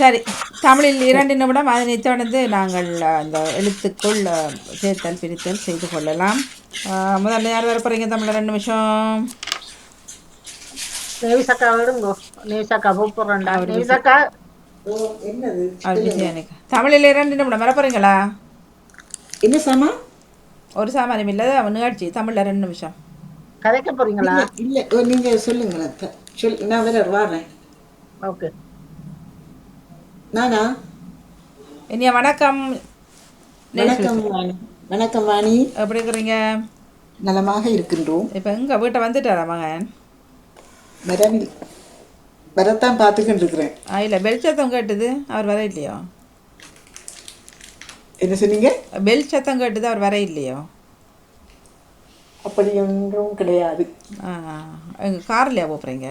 சரி தமிழில் இரண்டு நிமிடம் அதனைத் தொடர்ந்து நாங்கள் அந்த எழுத்துக்குள் சேர்த்தல் பிரித்தல் செய்து கொள்ளலாம். முதல்ல யார் வர போகிறீங்க தமிழில் ரெண்டு நிமிஷம். நேவிசக்கா தமிழில் இரண்டு நிமிடம் வர போகிறீங்களா என்ன சாமா? ஒரு சாமானியம் இல்லை நிகழ்ச்சி. தமிழில் ரெண்டு நிமிஷம். கதைக்க போறீங்களா? இல்ல ஓ, நீங்க சொல்லுங்களேன். சொல் நான் வேற வாரேன் ஓகே. நானா? இனிய வணக்கம். வணக்கம் வாணி. வணக்கம் வாணி. எப்படி இருக்கிறீங்க? நலமாக இருக்கின்றோம். இப்போ எங்கள் வீட்டை வந்துட்டாரா மகன்? வரவில் வரத்தான் பார்த்துக்கிட்டு இருக்கிறேன் ஆ இல்லை பெல் சத்தம் கேட்டுது. அவர் வர இல்லையோ என்ன சொன்னீங்க? பெல் சத்தம் கேட்டுது அவர் வர இல்லையோ அப்படி ஒன்றும் கிடையாது. எங்கள் கார்லையா போகிறீங்க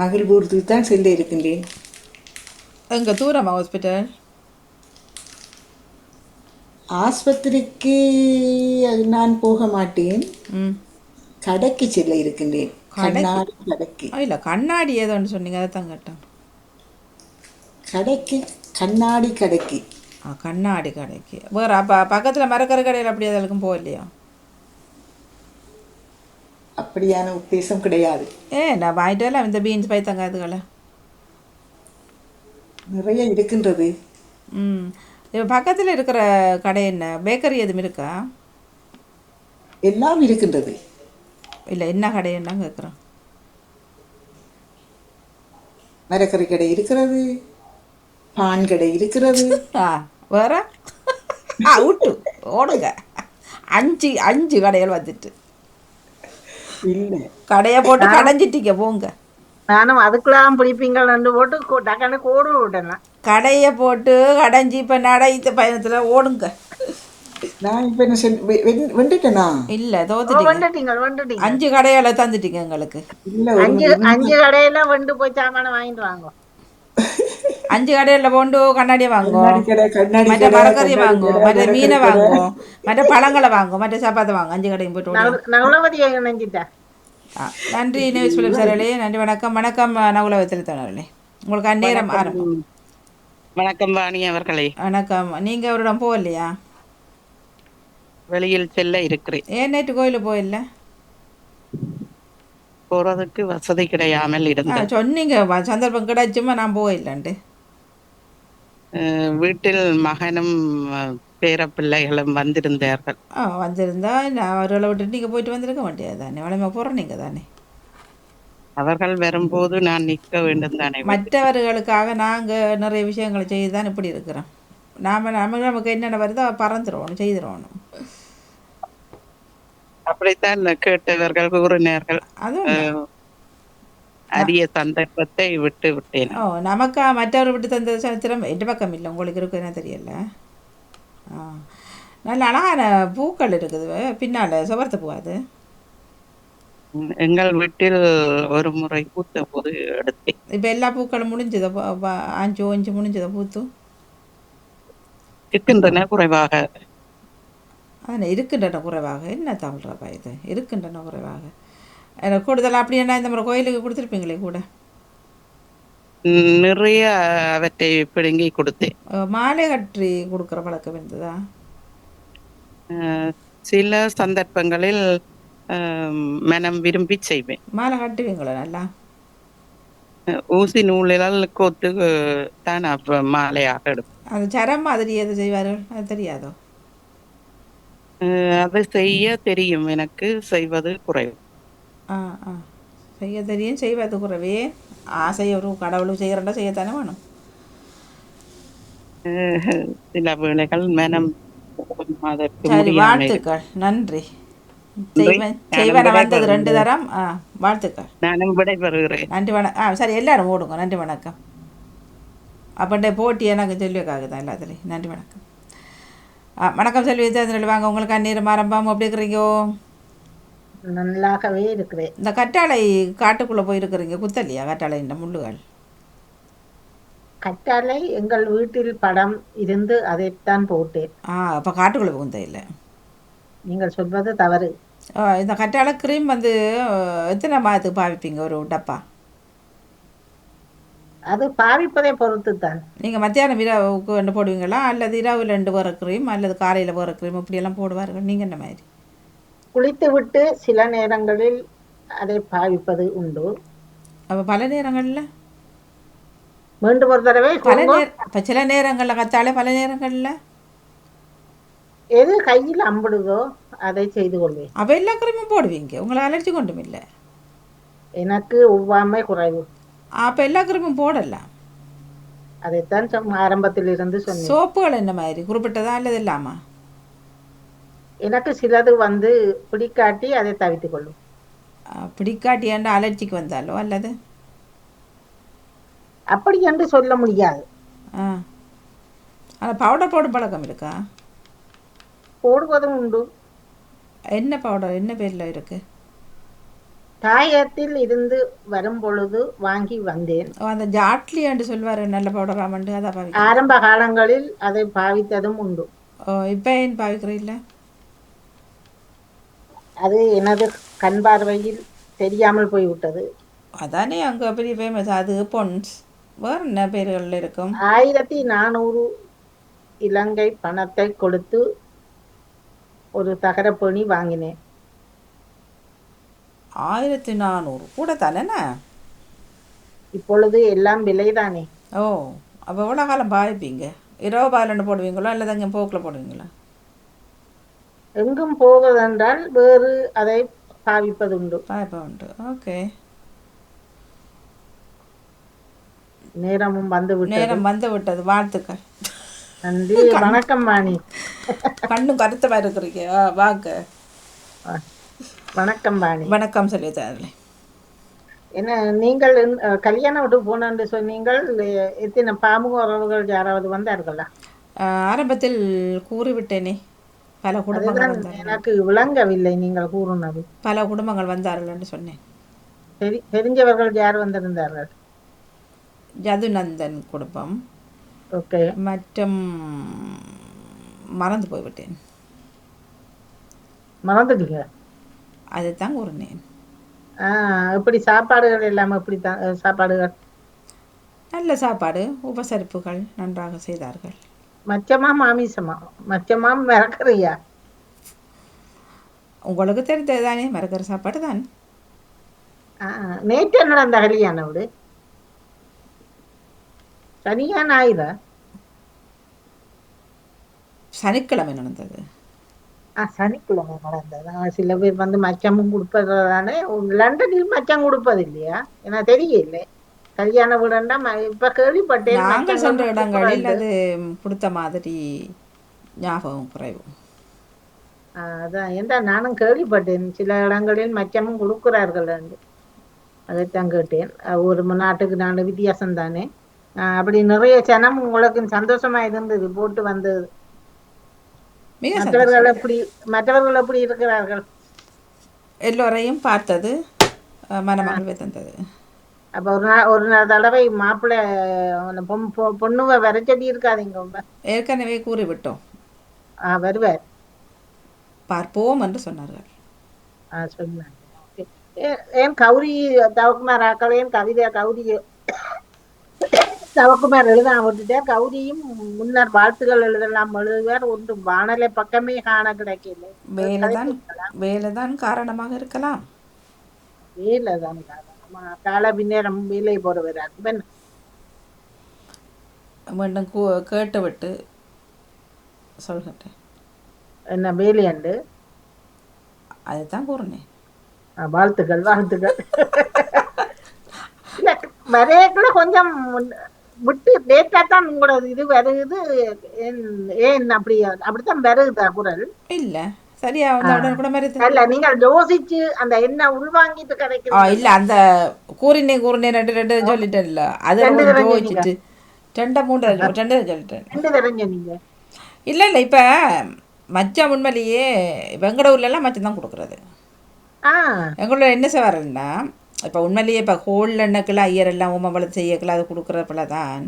மகிழ்வூர்த்துக்கு தான் செல்ல இருக்கின்றேன். எங்கே தூரமா ஹாஸ்பிட்டல் ஆஸ்பத்திரிக்கு நான் போக மாட்டேன். கடைக்கு செல்ல இருக்கின்றேன். கண்ணாடி கடைக்கு. இல்லை கண்ணாடி ஏதோன்னு சொன்னீங்க அதை தான் கேட்டேன். கடைக்கு கண்ணாடி கடைக்கு. கண்ணாடி கடைக்கு. வேறு அப்போ பக்கத்தில் மரக்கறி கடையில் அப்படி எதாலுக்கும் போகலையா? அப்படியான உத்தேசம் கிடையாது. ஏ நான் வாங்கிட்டு வரலாம் இந்த பீன்ஸ் பைத்தங்க இதுகளை. நிறைய இருக்கின்றது. ம். இப்போ பக்கத்தில் இருக்கிற கடை என்ன? பேக்கரி எதுவும் இருக்கா? எல்லாம் இருக்கின்றது. இல்லை என்ன கடை என்ன கேட்குறோம் மரக்கறி கடை இருக்கிறது. பான் கடை இருக்கிறது. ஆ வேற? ஆ விட்டு ஓடுங்க. அஞ்சு அஞ்சு கடைகள் வந்துட்டு. கடையை போட்டு கடைஞ்சிட்டீங்க போங்க. நானும் அதுக்குள்ளாம் பிடிப்பீங்கள் ரெண்டு போட்டு டக்குன்னு கோடு விடலாம் கடையை போட்டு கடைஞ்சி இப்போ நடைத்த பயணத்தில் ஓடுங்க. நான் இப்போ என்ன சொல் வெ- வென்- வெண்டுட்டேனா இல்லை தோத்துட்டீங்க. வந்துட்டீங்க வந்துட்டீங்க. அஞ்சு கடைகளை தந்துட்டீங்க எங்களுக்கு. இல்லை அஞ்சு அஞ்சு கடையில வந்து போய் சாமான வாங்கிட்டு வாங்க. வாங்குவோம் கடை, மற்ற மரக்கறி மீனை கடை. வாங்குவோம் மற்ற பழங்களை வாங்குவோம் மற்ற சாப்பாத்தை வாங்க அஞ்சு கடையும் போட்டு ஓடுவோம். நகுலவதி நினைஞ்சிட்டா ஆ, நன்றி நியூஸ் பிலிப் சார்களே நன்றி வணக்கம் வணக்கம் நகுலவத்தில் தோழர்களே உங்களுக்கு அந்நேரம் ஆரம்பம் வணக்கம் வாணி அவர்களே வணக்கம் நீங்கள் அவரிடம் போகலையா வெளியில் செல்ல இருக்கிறேன் ஏன் நேற்று கோயிலுக்கு போயில்ல போறதுக்கு வசதி கிடையாமல் ஆ இருந்தது சொன்னீங்க சந்தர்ப்பம் கிடைச்சுமா நான் போயிடலான்ட்டு வீட்டில் மகனும் அஹ், பேரப்பிள்ளைகளும் வந்திருந்தார்கள். ஆ வந்திருந்தா நான் அவர்களை விட்டுட்டு நீங்கள் போயிட்டு வந்திருக்க மாட்டியா தானே வளமை போகிறோம் நீங்கள் தானே அவர்கள் வரும்போது நான் நிற்க வேண்டும் தானே மற்றவர்களுக்காக நாங்கள் நிறைய விஷயங்களை செய்து தான் இப்படி இருக்கிறோம். நாம் நமக்கு நமக்கு என்னென்ன வருதோ பறந்துடணும் செய்திடணும் அப்படித்தான் கேட்டவர்கள் கூறினார்கள். அரிய சந்தர்ப்பத்தை விட்டு விட்டேன். ஓ நமக்கா மற்றவர் விட்டு தந்த சரித்திரம் எந்த பக்கம் இல்லை? உங்களுக்கு இருக்கு என்ன தெரியல? நல்ல அழகான பூக்கள் இருக்குது. பின்னால் சுவர்த்து பூ அது? உம், எங்கள் வீட்டில் ஒரு முறை பூத்த போது எடுத்தேன். இப்போ எல்லா பூக்களும் முடிஞ்சதோ? அஞ்சு அஞ்சு முடிஞ்சதோ பூத்து? இருக்கின்றன குறைவாக. அதில் இருக்கின்றன குறைவாக. என்ன தமிழ்றப்பா இது? இருக்கின்றன குறைவாக. எனக்கு கூடுதலாக அப்படின்னா இந்த மாதிரி கோயிலுக்கு கொடுத்துருப்பீங்களே கூட? நிறைய அவற்றை பிடுங்கி கொடுத்தேன். மாலை கட்டி கொடுக்குற பழக்கம் இருந்ததா? சில சந்தர்ப்பங்களில் மனம் விரும்பி செய்வேன். மாலை கட்டுவீங்களோ நல்லா? ஊசி நூலிலால் கோத்து தான் அப்ப மாலையாக எடுப்பேன். அது சரம் மாதிரி எது செய்வார்கள் அது தெரியாதோ? அது செய்ய தெரியும். எனக்கு செய்வது குறைவு. செய்ய தெரியும் செய்வது குறவே ஆசை ஒரு கடவுளும் செய்கிறண்டா செய்யத்தானே வேணும் அஹ், சில வேளைகள் மனம் சரி வாழ்த்துக்கள் நன்றி செய்வன் வந்தது ரெண்டு தரம் ஆ வாழ்த்துக்கள் நானும் விடைபெறுகிறேன் நன்றி வணக்கம் ஆ சரி எல்லாரும் ஓடுங்க நன்றி வணக்கம் அப்பண்டே போட்டி எனக்கு செல்விக்காக தான் எல்லாத்துலேயும் நன்றி வணக்கம் வணக்கம் செல்வி தேர்தல் வாங்க உங்களுக்கு அந்நீரம் ஆரம்பம் அப்படி இருக்கிறீங்கோ நல்லாகவே இருக்கிறேன் இந்த கட்டாழை காட்டுக்குள்ளே போயிருக்கிறீங்க குத்தலையா? இந்த முள்ளுகள். கட்டாலை எங்கள் வீட்டில் படம் இருந்து அதைத்தான் போட்டேன். ஆ அப்போ காட்டுக்குள்ளே புகுந்த இல்லை நீங்கள் சொல்வது தவறு. இந்த கட்டாழை க்ரீம் வந்து எத்தனை மாதத்துக்கு பாவிப்பீங்க? ஒரு டப்பா. அது பாவிப்பதை பொறுத்து தான். நீங்கள் மத்தியானம் இரவுக்கு ரெண்டு போடுவீங்களா? அல்லது இரவு ரெண்டு வேறு க்ரீம் அல்லது காலையில் வேறு க்ரீம் இப்படியெல்லாம் போடுவார்கள். நீங்கள் என்ன மாதிரி? குளித்து விட்டு சில நேரங்களில் அதை பாவிப்பது உண்டு. அப்போ பல நேரங்களில்? மீண்டும் ஒரு தடவை பல சொல்லுங்க. நேர இப்போ சில நேரங்களில் கத்தாலே பல நேரங்களில்? எது கையில் அம்பிடுதோ அதை செய்து கொள்வேன். அப்போ எல்லா க்ரீமும் போடுவீங்க? உங்களை அலர்ஜி கொண்டும் இல்லை? எனக்கு ஒவ்வாமை குறைவு. அப்போ எல்லா க்ரீமும் போடலாம். அதைத்தான் ஆரம்பத்தில் இருந்து சொன்னேன். சோப்புகள் என்ன மாதிரி? குறிப்பிட்டதா அல்லது இல்லாமா? எனக்கு சிலது வந்து பிடிக்காட்டி அதை தவித்துக் கொள்ளும். பிடிக்காட்டியாண்டு அலர்ஜிக்கு வந்தாலோ அல்லது? அப்படி என்று சொல்ல முடியாது. ஆனால் பவுடர் போடும் பழக்கம் இருக்கா? போடுவதும் உண்டு. என்ன பவுடர் என்ன பேரில் இருக்குது தாயத்தில் இருந்து வரும் பொழுது வாங்கி வந்தேன். அந்த ஜாட்லியாண்டு சொல்வார் நல்ல பவுடர் ஆமாண்டு அதை ஆரம்ப காலங்களில் அதை பாவித்ததும் உண்டு. இப்போ ஏன் பாவிக்கிறீல்ல அது எனது கண் பார்வையில் தெரியாமல் போய்விட்டது. அதானே அங்கே பெரிய ஃபேமஸ் அது பொன்ஸ். வேறு என்ன பேர்கள் இருக்கும்? ஆயிரத்தி நானூறு இலங்கை பணத்தை கொடுத்து ஒரு தகரப்பேணி வாங்கினேன். ஆயிரத்தி நானூறு. கூட தானேண்ணா? இப்பொழுது எல்லாம் விலைதானே? ஓ அப்போ எவ்வளோ காலம் பாவிப்பீங்க? இரவு பாலண்டு போடுவீங்களோ அல்லது அங்கே போக்கில் போடுவீங்களா? எங்கும் போவதென்றால் வேறு அதை பாவிப்பதுண்டு. பாய்ப்பா உண்டு ஓகே. நேரமும் வந்து நேரம் வந்து விட்டது வாழ்த்துக்கள். நன்றி. வணக்கம் வாணி கண்ணும் கருத்தமாக இருக்கிறீங்க? வாங்க. வணக்கம் வாணி வணக்கம் சொல்லித்தாங்களே என்ன நீங்கள் இந்த, அஹ், கல்யாண வீட்டு போனேன்னு சொன்னீங்கள். எத்தனை பாமுக உறவுகள் யாராவது வந்தார்களா? ஆரம்பத்தில் கூறிவிட்டேனே. பல குடும்பங்கள் வந்தார்கள். எனக்கு விளங்கவில்லை நீங்கள் கூறினது. பல குடும்பங்கள் வந்தார்கள் என்று சொன்னேன். தெரி தெரிஞ்சவர்கள் யார் வந்திருந்தார்கள்? ஜதுநந்தன் குடும்பம். ஓகே. மற்றும் மறந்து போய்விட்டேன். மறந்துட்டீங்க? அதுதான் கூறினேன். ஆஹ் இப்படி சாப்பாடுகள் எல்லாம் எப்படி சாப்பாடுகள்? நல்ல சாப்பாடு உபசரிப்புகள் நன்றாக செய்தார்கள். மச்சமா மாமிசமா மச்சமா மிரக்கறியா உங்களுக்கு தெரிந்தது தானே மறக்கிற சாப்பாடு தான் நேற்று நடந்த கல்யாண வீடு சனியா ஞாயிறா சனிக்கிழமை நடந்தது ஆ சனிக்கிழமை நடந்தது சில பேர் வந்து மச்சமும் கொடுப்பதானே லண்டனில் மச்சம் கொடுப்பது இல்லையா எனக்கு தெரியல கல்யாண ம- இப்ப கேள்விப்பட்டேன். நாங்கள் சென்ற இடங்களில். அது கொடுத்த மாதிரி ஞாபகம் குறைவு. அதான். ஏன்டா நானும் கேள்விப்பட்டேன். சில இடங்களில் மச்சமும் கொடுக்கிறார்கள் என்று. அதைத்தான் கேட்டேன். ஒரு நாட்டுக்கு நாலு வித்தியாசம் தானே. அப்படி நிறைய சனம் உங்களுக்கு சந்தோஷமா இருந்தது போட்டு வந்தது. மற்றவர்கள் எப்படி மற்றவர்கள் எப்படி இருக்கிறார்கள்? எல்லோரையும் பார்த்தது அஹ், மனமகிழ்வை தந்தது. அப்ப ஒரு நாள் ஒரு நாள் தடவை மாப்பிள்ளை பொண்ணுவ வர சொல்லி இருக்காதீங்க ரொம்ப. ஏற்கனவே கூறிவிட்டோம். ஆ வருவார். பார்ப்போம் என்று சொன்னார்கள் ஆ. ஏ- ஏன் கௌரி தவக்குமார் ஆக்கள் ஏன் கவிதை கௌரி தவக்குமார் எழுதாம விட்டுட்டார் கௌரியும் முன்னர் வாழ்த்துகள் எழுதலாம் எழுதுவார் ஒன்று வானலை பக்கமே காண கிடைக்கல வேலைதான் வேலைதான் காரணமாக இருக்கலாம். வேலை தான் காரணமா. கால பின்னேரம் வேலை போடுவார் என்ன மீண்டும் கேட்டுவிட்டு சொல்கின்றேன் என்ன வேலையண்டு அதுதான் கூறினேன். வாழ்த்துக்கள் வாழ்த்துக்கள். வரையக்குள்ள கொஞ்சம் விட்டு லேட்டா தான் உங்களோட இது வருது. ஏன் ஏன் அப்படி அப்படித்தான் வருதா குரல்? இல்லை. சரியா வந்தவுடன் கூட மறுத்து இல்ல நீங்கள் யோசிச்சு அந்த என்ன உள்வாங்கிட்டு ஆ கிடைக்கிறது இல்லை அந்த கூறினே கூறினே ரெண்டு ரெண்டு சொல்லிட்டேன் இல்லை அது தடவை யோசிச்சுட்டு ரெண்டை மூன்று ரெண்டு சொல்லிட்டேன். ரெண்டு தெரிஞ்ச நீங்க இல்லை இல்லை இப்போ மச்சான் உண்மையிலேயே வெங்கட ஊர்லலாம் மச்சம் தான் கொடுக்குறது. ஆ. எங்களோட என்ன செய்வாருன்னா இப்போ உண்மையிலேயே இப்போ ஹோல் எண்ணெக்கில் ஐயர் எல்லாம் உமபலம் செய்யக்கல அது கொடுக்குறப்பல தான்.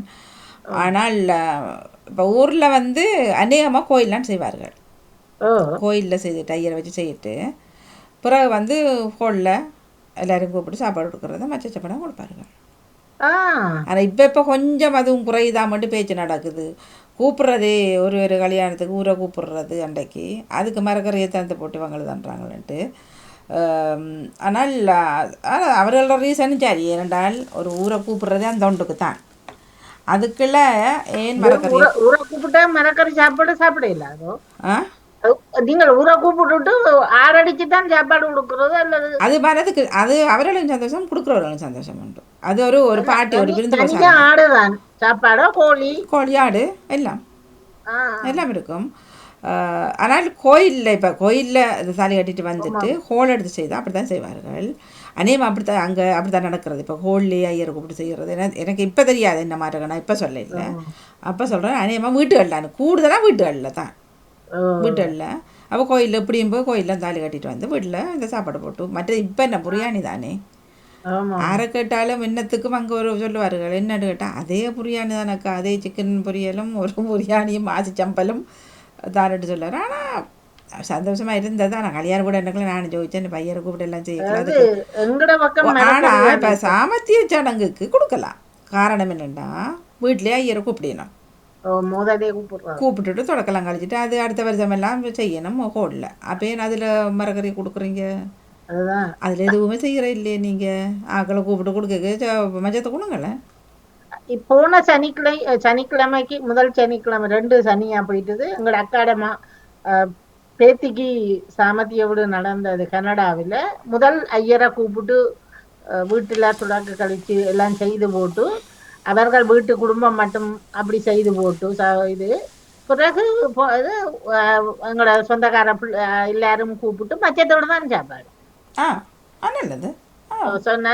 ஆனால் இப்போ ஊரில் வந்து அநேகமாக கோயில்லாம் செய்வார்கள். கோயிலில் செய்துட்டு ஐயரை வச்சு செய்யிட்டு பிறகு வந்து ஹோலில் எல்லாரும் கூப்பிட்டு சாப்பாடு கொடுக்குறத மச்ச சாப்பாடாக ஆ. ஆனால் இப்போ இப்போ கொஞ்சம் அதுவும் குறையுதா மட்டும் பேச்சு நடக்குது. கூப்பிட்றதே ஒரு ஒரு கல்யாணத்துக்கு ஊரை கூப்பிடுறது அன்றைக்கு. அதுக்கு மரக்கரையை தந்து போட்டு இவங்களை தண்டுறாங்களேன்ட்டு ஆனால் அவர்களோட ரீசனும் சரி. ஏனென்றால் ஒரு ஊரை கூப்பிடுறதே அந்த ஒன்றுக்கு தான். அதுக்குள்ள ஏன் மரக்கறி ஊரை ஊரை கூப்பிட்டா மரக்கறி சாப்பாடு சாப்பிட இல்லாதோ ஆ? நீங்கள் ஊரை கூப்பிட்டுட்டு ஆறடிச்சு தான் சாப்பாடு கொடுக்கறது அல்லது அது மரத்துக்கு அது அவர்களும் சந்தோஷம் கொடுக்குறவர்களும் சந்தோஷம் உண்டு. அது ஒரு ஒரு பாட்டி ஒரு விருந்து. ஆடுதான் சாப்பாடோ கோழி? கோழி ஆடு எல்லாம். எல்லாம் இருக்கும். ஆனால் கோயிலில் இப்போ கோயிலில் இது தாலி கட்டிட்டு வந்துட்டு ஹோல் எடுத்து செய்தால் அப்படி தான் செய்வார்கள். அநேகம் அப்படி தான் அங்கே அப்படி தான் நடக்கிறது. இப்போ ஹோல்லேயே ஐயரை கூப்பிட்டு செய்கிறது எனக்கு இப்போ தெரியாது என்ன மாதிரி நான் இப்போ சொல்ல இல்லை. அப்போ சொல்கிறேன் அநேகமாக வீட்டுகளில் தான் கூடுதலாக வீட்டுகளில் தான். ஓ. வீட்டுகளில் அப்போ கோயிலில் இப்படியும் போய் கோயிலில் தாலி கட்டிட்டு வந்து வீட்டில் இந்த சாப்பாடு போட்டு. மற்ற இப்போ என்ன புரியாணி தானே? யாரை கேட்டாலும் என்னத்துக்கும் அங்கே ஒரு சொல்லுவார்கள். என்னன்னு கேட்டால் அதே புரியாணி தானக்கா. அதே சிக்கன் பொரியலும் ஒரு புரியாணியும் மாசி சம்பலும் தானிட்டு சொல்லுவார். ஆனால் சந்தோஷமாக இருந்தது? ஆனால் கல்யாணம் கூட எனக்கு நான் ஜோதிச்சேன் பையனை கூப்பிட்டு எல்லாம் செய்யலாம் ஆனால் இப்போ சாமத்திய சடங்குக்கு கொடுக்கலாம். காரணம் என்னென்னா வீட்டிலே ஐயரை கூப்பிடணும். கூப்பிட்டுட்டு தொடக்கலாம் கழிச்சிட்டு அது அடுத்த வருஷம் எல்லாம் செய்யணும் ஹோலில். அப்போ ஏன் அதில் மரக்கறி கொடுக்குறீங்க? அதுதான். அதில் எதுவுமே செய்கிற இல்லையே நீங்கள் ஆக்களை கூப்பிட்டு கொடுக்க மஞ்சத்தை கொடுங்களேன் இப் போன சனிக்கிழமை சனிக்கிழமைக்கு முதல் சனிக்கிழமை ரெண்டு சனியா போயிட்டது. எங்களோட அக்காடமா பேத்திக்கு சாமத்திய விடு நடந்தது கனடாவில். முதல் ஐயரை கூப்பிட்டு வீட்டுல துடக்கு கழிச்சு எல்லாம் செய்து போட்டு அவர்கள் வீட்டு குடும்பம் மட்டும் அப்படி செய்து போட்டு இது பிறகு எங்களோட சொந்தக்கார எல்லாரும் கூப்பிட்டு மச்சத்தோட தான் சாப்பாடு. ஆ நல்லது. சொன்னா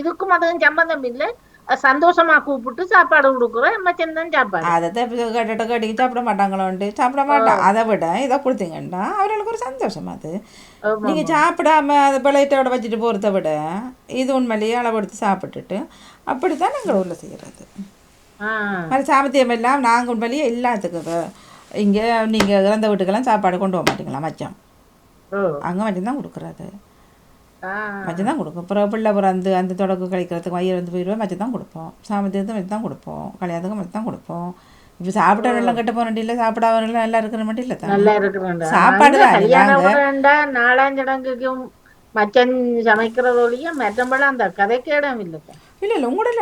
இதுக்கும் அதுவும் சம்பந்தம் இல்லை. சந்தோஷமா கூப்பிட்டு சாப்பாடு கொடுக்குறோம். மச்சன் தான் சாப்பாடு. அதை கேட்டுட்டு கேட்டிங்க சாப்பிட மாட்டாங்களோன்ட்டு சாப்பிட மாட்டான். அதை விட இதை கொடுத்தீங்கன்னா அவர்களுக்கு ஒரு சந்தோஷம் அது. ஆமா. நீங்கள் சாப்பிடாம அதை பிளேட்டோட வச்சுட்டு போகிறத விட இது உண்மையிலேயே அளவெடுத்து சாப்பிட்டுட்டு அப்படி தான் எங்கள் ஊரில் செய்கிறது ஆ. அது சாமத்தியம் எல்லாம் நாங்கள் உண்மையிலேயே எல்லாத்துக்கும் இங்கே நீங்கள் இறந்த வீட்டுக்கெல்லாம் சாப்பாடு கொண்டு போக மாட்டீங்களா மச்சான்? ஓ. அங்கே மச்சம் தான் கொடுக்குறது. ஆ மச்சம் தான் கொடுக்கும் அப்புறம் பிள்ளை பிறந்து அந்த தொடக்கு கழிக்கிறதுக்கு வயிறு வந்து போயிடுவோம் மச்சம் தான் கொடுப்போம். சாமத்தியத்துக்கு மச்சம் தான் கொடுப்போம். கல்யாணத்துக்கு மச்சம் தான் கொடுப்போம். இப்போ சாப்பிட்டவரெல்லாம் கெட்ட போன இல்லை சாப்பிடாதவரெல்லாம் நல்லா இருக்கிற மட்டும் இல்லை தான்? நல்லா இருக்கிறேன்டா சாப்பாடு தான் நாலாஞ்சடங்குக்கும் மச்சன் சமைக்கிறதோடைய மெட்டம்பெல்லாம் அந்த கதைக்கு இடம் இல்லைப்பா இல்லை இல்லை உங்களோட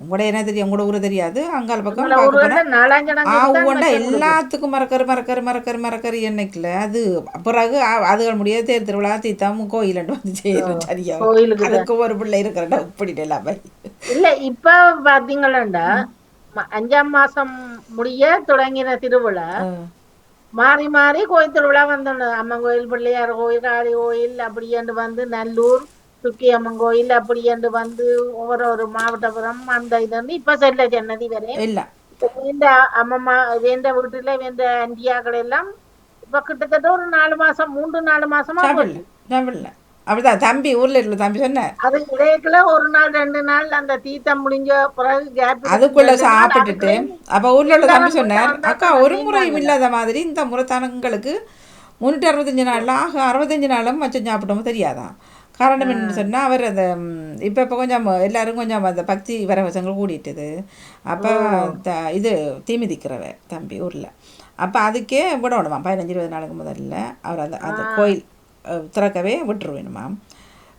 உங்களோட என்ன தெரியும் உங்களோட ஊர் தெரியாது. அங்கால பக்கம் உங்களை பார்க்க ஊர்ல போனால் நாலாஞ்சடங்கு ஆ தான் உண்டா மச்சன் கொடுக்கும். எல்லாத்துக்கும் மறக்கரு மறக்கரு மறக்கரு மறக்கரு என்னைக்குல? அது பிறகு அதுகள் முடியாது. தேர் திருவிழா தீத்தாம் கோயிலண்டு வந்து செய்யணும் சரியா. அதுக்கு ஒரு பிள்ளை இருக்கிறடா இப்படிட்டு எல்லாமே இல்ல இப்ப பாத்தீங்களா அஞ்சாம் மாசம் முடிய தொடங்கின திருவிழா மாறி மாறி கோயில் திருவிழா வந்தோம் அம்மன் கோயில் பிள்ளையார் கோயில் காளி கோயில் அப்படியாண்டு வந்து நல்லூர் சுக்கி அம்மன் கோயில் அப்படியாண்டு வந்து ஒவ்வொரு ஒரு மாவட்டபுரம் அந்த இது வந்து இப்ப செல்ல ஜன்னதி வரை. இல்லை. வேண்ட அம்மம்மா வேண்ட வீட்டுல வேண்ட அண்டியாக்கள் எல்லாம் இப்ப கிட்டத்தட்ட ஒரு நாலு மாசம் மூன்று நாலு மாசமா அப்படிதான். தம்பி ஊர்ல இருக்கிற தம்பி சொன்னேன் அது இடையக்குள்ள ஒரு நாள் ரெண்டு நாள் அந்த தீத்தம் முடிஞ்ச பிறகு கேப் அதுக்குள்ள சாப்பிட்டுட்டு அப்ப ஊர்ல உள்ள தம்பி சொன்னார் அக்கா ஒரு முறையும் இல்லாத மாதிரி இந்த முறை தனங்களுக்கு முன்னூற்றி அறுபத்தஞ்சு நாள்ல ஆக அறுபத்தஞ்சு நாளும் மச்சம் சாப்பிட்டோமோ தெரியாதான் காரணம் என்னன்னு சொன்னால் அவர் அந்த இப்போ இப்போ கொஞ்சம் எல்லாரும் கொஞ்சம் அந்த பக்தி வரவசங்கள் கூடிட்டுது. அப்போ த இது தீ மிதிக்கிறவ தம்பி ஊரில். அப்போ அதுக்கே விடணுமாம் பதினஞ்சு இருபது நாளுக்கு முதல்ல அவர் அந்த அந்த கோயில் திறக்கவே விட்டுருவேணுமாம்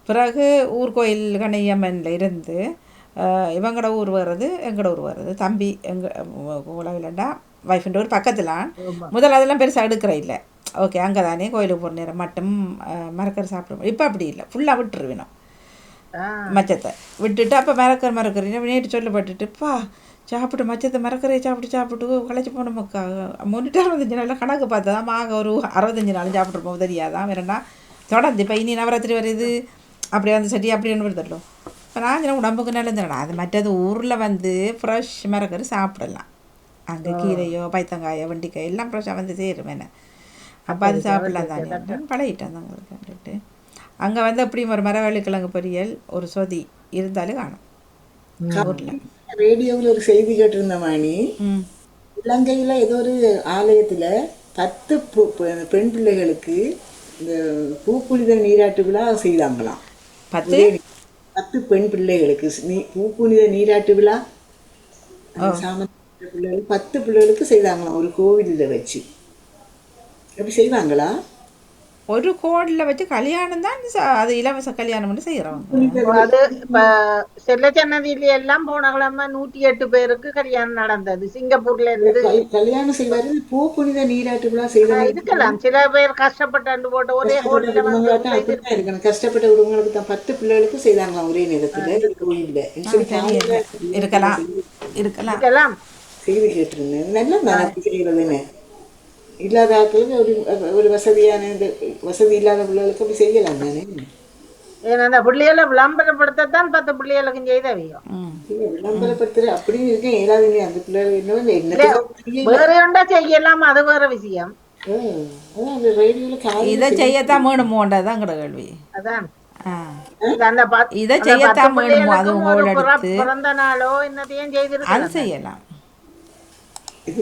பிறகு ஊர் கோயில் கண்ணையம்மனில் இருந்து அஹ், இவங்களோட ஊர் வர்றது எங்களோட ஊர் வர்றது. தம்பி எங்கள் உலகிலண்டா ஒய்ஃப்ன்ற ஊர் பக்கத்தில். முதல்ல அதெல்லாம் பெருசாக எடுக்கிற இல்லை. ஓகே அங்கே தானே கோயிலுக்கு போகிற நேரம். மட்டும் அஹ், மரக்கறி சாப்பிடுவோம் இப்போ அப்படி இல்லை. ஃபுல்லாக விட்டுருவேணும் மச்சத்தை. விட்டுட்டு அப்போ மறக்கற மறக்கறி நேற்று சொல்லப்பட்டுட்டு பா சாப்பிட்டு மச்சத்தை. மறக்கறையை சாப்பிட்டு சாப்பிட்டு களைச்சி போனோமக்கா முன்னிட்டு அறுபத்தஞ்சு நாளில் கணக்கு பார்த்தா ஆக ஒரு அறுபத்தஞ்சு நாள் சாப்பிட்ருப்போம் தெரியாதான் வேறண்டா தொடர்ந்து இப்போ இனி நவராத்திரி வருது. அப்படியே வந்து சரி அப்படின்னு வருதല്ലോ இப்போ நான் உடம்புக்கு நல்லதுடா அது மற்றது ஊரில் வந்து ஃப்ரெஷ் மரக்கறி சாப்பிடலாம். அங்கே கீரையோ பைத்தங்காயோ வெண்டிக்காய் எல்லாம் ஃப்ரெஷ்ஷாக வந்து சேரும். என்ன? அப்போ அது சாப்பிடலாம் தானே பழகிட்டேன் தாங்க கண்டுட்டு. அங்கே வந்து அப்படியும் ஒரு மரவள்ளிக்கிழங்கு பொரியல் ஒரு சொதி இருந்தாலும் காணும். ஊரில். ரேடியோவில் ஒரு செய்தி கேட்டிருந்த மாணி ம். இலங்கையில் ஏதோ ஒரு ஆலயத்தில் பத்து பெண் பிள்ளைகளுக்கு இந்த பூப்புனித நீராட்டு விழா செய்தாங்களாம். பத்து? பத்து பெண் பிள்ளைகளுக்கு நீ பூப்புனித நீராட்டு விழா. சாமந்த பிள்ளைகள் பத்து பிள்ளைகளுக்கு செய்தாங்களாம் ஒரு கோவிலில் வச்சு. அப்படி செய்வாங்களா? ஒரு கோடில் வச்சு கல்யாணம் தான் அது இலவச கல்யாணம் பண்ணி செய்கிறவங்க அது இப்ப செல்லச்சன்னதியில எல்லாம் போன கிழமை நூத்தி எட்டு பேருக்கு கல்யாணம் நடந்தது சிங்கப்பூர்ல இருந்து கல்- கல்யாணம் செய்வாரு பூ புனித நீராட்டு விழா செய்தாங்க இருக்கலாம் சில பேர் கஷ்டப்பட்டு போட்டு ஒரே இருக்கணும் கஷ்டப்பட்ட குடும்பங்களுக்கு தான் பத்து பிள்ளைகளுக்கு செய்தாங்களாம் ஒரே நேரத்துல கோயில்ல சொல்லி இருக்கலாம் இருக்கலாம் இருக்கலாம் செய்தி கேட்டிருந்தேன் நல்லா செய்யறதுன்னு இல்லாத ஆட்களுக்கு ஒரு ஒரு வசதியான இந்த வசதி இல்லாத பிள்ளைகளுக்கு அப்படி செய்யலாம் தானே ஏன்னா அந்த பிள்ளைகளை விளம்பரப்படுத்தத்தான் பத்து பிள்ளைகளுக்கும் செய்தவையோ ம் இல்ல, விளம்பரப்படுத்துற அப்படின்னு இருக்கேன் ஏழாவது அந்த பிள்ளைகள் என்ன என்ன வேற ஒன்றா செய்யலாம் அது வேற விஷயம் இதை செய்யத்தான் வேணுமோன்றது தான் எங்களோட கேள்வி அதான் இது செய்யத்தான் வேணுமோ அது உங்களோட பிறந்த நாளோ செய்யலாம் இது